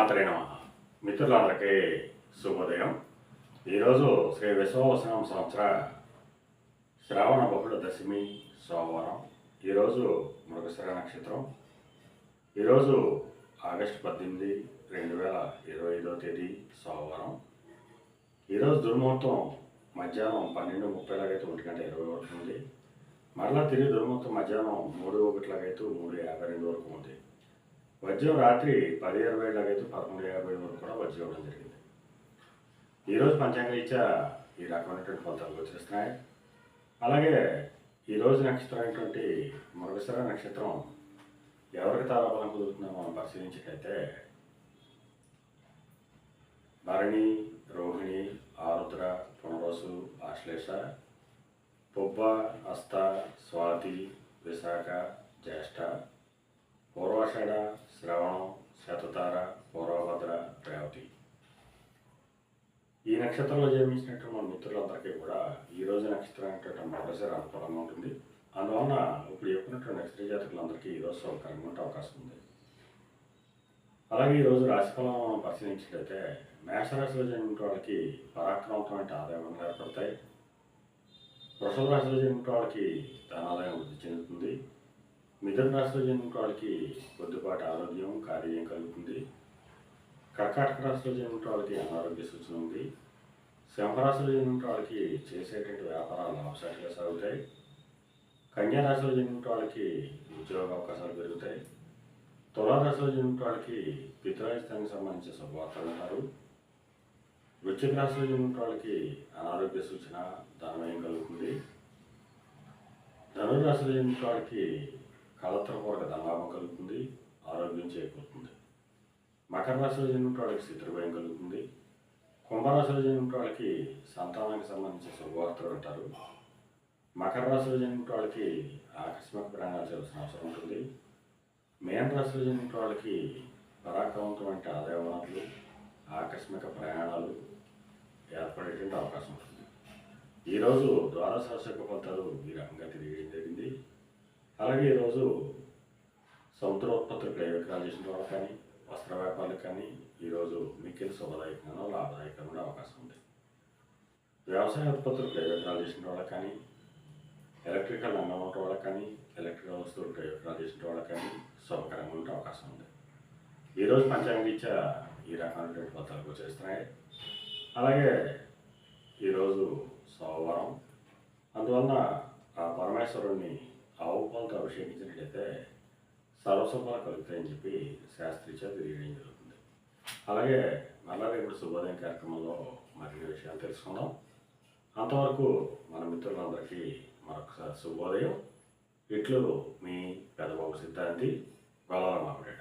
శ్రీమాతరే నమ. మిత్రులందరికీ శుభోదయం. ఈరోజు శ్రీ విశ్వవసనం సంవత్సర శ్రావణ బహుళ దశమి సోమవారం. ఈరోజు మృగశిర నక్షత్రం. ఈరోజు ఆగస్టు పద్దెనిమిది రెండు వేల ఇరవై ఐదో తేదీ సోమవారం. ఈరోజు దుర్ముహూర్తం మధ్యాహ్నం పన్నెండు ముప్పైలాగైతే ఒంటి గంట ఇరవై వరకు ఉంది. మరలా తిరిగి దుర్ముహూర్తం మధ్యాహ్నం మూడు ఒకటిలాగైతే మూడు యాభై రెండు వరకు ఉంది. వజ్రం రాత్రి పది ఇరవై ఏళ్ళకైతే పదకొండు యాభై వరకు కూడా వజ్రం ఇవ్వడం జరిగింది. ఈరోజు పంచాంగ రీత్యా ఈ రకమైనటువంటి ఫలితాలు గోచరిస్తున్నాయి. అలాగే ఈరోజు నక్షత్రం అయినటువంటి మృగశర నక్షత్రం ఎవరికి తారాబలం కుదురుతుందో మనం పరిశీలించినట్లయితే భరణి రోహిణి ఆరుద్ర పునరోసు ఆశ్లేష పుబ్బ హస్త స్వాతి విశాఖ జ్యేష్ఠ పూర్వాషాఢ శ్రవణం శతతార పూర్వభద్ర రేవతి. ఈ నక్షత్రంలో జన్మించినట్టు మన మిత్రులందరికీ కూడా ఈ రోజు నక్షత్రం అనేటువంటి మొదటిసారి అనుకూలంగా ఉంటుంది. అందువలన ఇప్పుడు చెప్పినటువంటి నక్షత్ర జాతకులందరికీ ఈరోజు సౌకర్యంగా ఉండే అవకాశం ఉంది. అలాగే ఈరోజు రాశిఫలం మనం పరిశీలించినట్లయితే మేషరాశిలో జన్మించిన వాళ్ళకి పరాక్రమవంతమైన ఆదాయం ఏర్పడతాయి. వృషభ రాశిలో జన్మించిన వాళ్ళకి ధనాదాయం వృద్ధి చెందుతుంది. మిథున రాశిలో జన్మించిన వాళ్ళకి కొద్దిపాటి ఆరోగ్యం కార్యం కలుగుతుంది. కర్కాటక రాశిలో జన్మించిన వాళ్ళకి అనారోగ్య సూచన ఉంది. సింహరాశిలో జన్మించిన వాళ్ళకి చేసేటువంటి వ్యాపారాలు లాభసాటిగా సాగుతాయి. కన్యా రాశిలో జన్మించిన వాళ్ళకి ఉద్యోగ అవకాశాలు పెరుగుతాయి. తులారాశిలో జన్మించిన వాళ్ళకి పితరాజితానికి సంబంధించిన శుభవార్తలు ఉంటారు వృశ్చిక రాశిలో జన్మించిన వాళ్ళకి అనారోగ్య సూచన ధనమయం కలుగుతుంది. ధనురాశిలో జన్మించిన వాళ్ళకి కళత్రపూర్వక ధనలాభం కలుగుతుంది ఆరోగ్యం చేకూరుతుంది. మకర రాశిలో జన్మించిన వాళ్ళకి శత్రుభయం కలుగుతుంది. కుంభరాశిలో జన్మించిన వాళ్ళకి సంతానానికి సంబంధించిన శుభవార్తలు ఉంటారు మకర రాశిలో జన్మించిన వాళ్ళకి ఆకస్మిక ప్రయాణాలు చేయాల్సిన అవసరం ఉంటుంది. మేన రాశిలో జన్మించిన వాళ్ళకి పరాక్రమవంతమైన ఆదాయ వనరులు ఆకస్మిక ప్రయాణాలు ఏర్పడేటువంటి అవకాశం ఉంటుంది. ఈరోజు ద్వాదశాశక ఫలితాలు ఈ రకంగా తెలియడం జరిగింది. అలాగే ఈరోజు సముద్రోత్పత్తులు క్రయ విక్రయాలు చేసిన వాళ్ళకి కానీ వస్త్ర వ్యాపారులకు కానీ ఈరోజు మిక్కిలి శుభదాయకంగా లాభదాయకంగా ఉండే అవకాశం ఉంది. వ్యవసాయ ఉత్పత్తులు క్రయ చేసిన వాళ్ళకి కానీ ఎలక్ట్రికల్ రంగం వాళ్ళకి కానీ ఎలక్ట్రికల్ వస్తువులు క్రయ చేసిన వాళ్ళకి కానీ శుభకరంగా ఉండే అవకాశం ఉంది. ఈరోజు పంచాంగ ఈ రకమైనటువంటి పద్ధతులకు చేస్తున్నాయి. అలాగే ఈరోజు సోమవారం అందువలన ఆ పరమేశ్వరుణ్ణి ఆవు పాలతో అభిషేకించినట్లయితే సర్వశుభాలు కలుగుతాయని చెప్పి శాస్త్రీచ తెలియడం జరుగుతుంది. అలాగే మళ్ళా రేపు శుభోదయం కార్యక్రమంలో మరిన్ని విషయాలు తెలుసుకుందాం. అంతవరకు మన మిత్రులందరికీ మరొకసారి శుభోదయం. ఇట్లు మీ పెదబాబు సిద్ధాంతి గొల్లవరం అప్డేట్